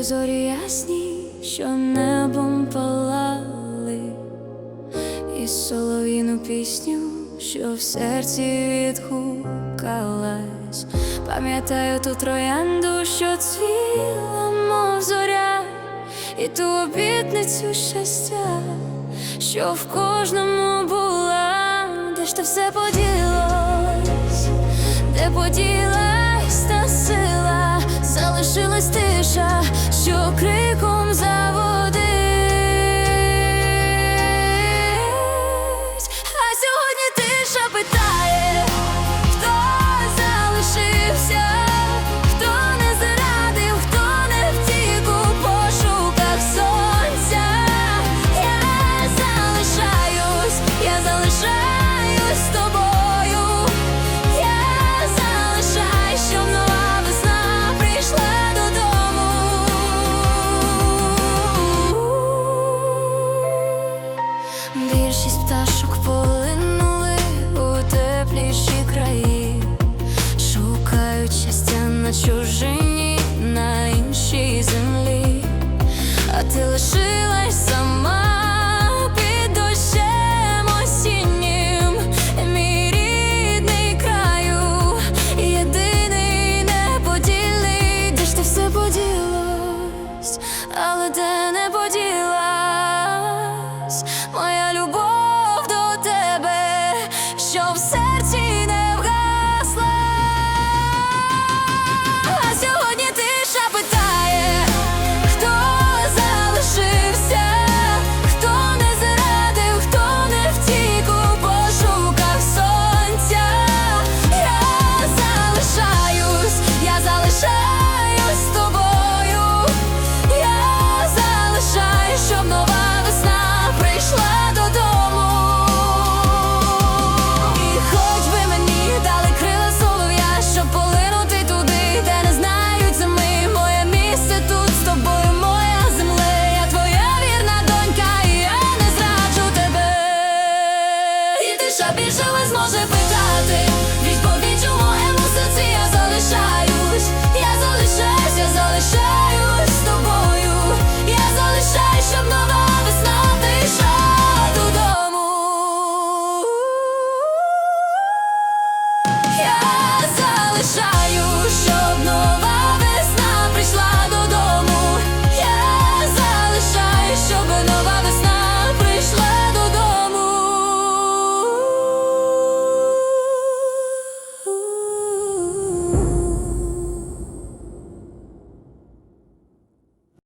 зорі ясні, що небом палали, і солов'їну пісню, що в серці відгукалась. Пам'ятаю ту троянду, що цвіла, мов зоря, і ту обітницю щастя, що в кожному була, де ж то все поділось, де поділась та сила, залишилась тиша, Більшість пташок полинули у тепліші краї, шукають щастя на чужині, на іншій землі, а ти лишилась